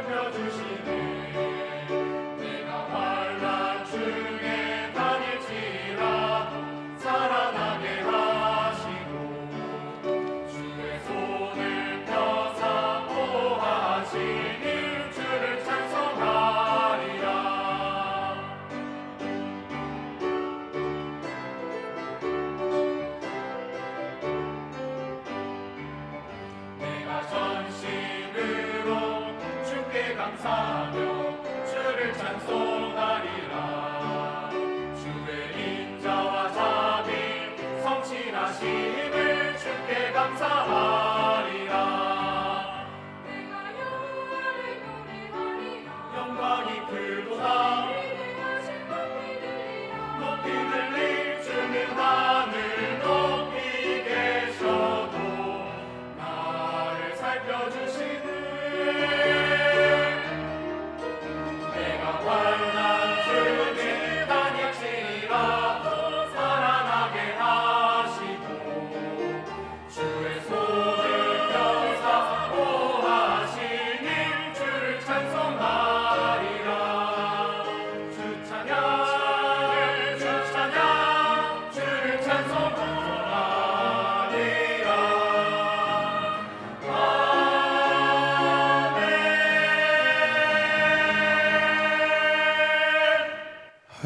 살펴주시 감사하며 주를 찬송하리라. 주의 인자와 자비 성실하심을 주께 감사하리라. 내가 여호와를 노래하리라. 영광이 불도다 높이 들리 주님 하늘 높이 계셔도 나를 살펴주시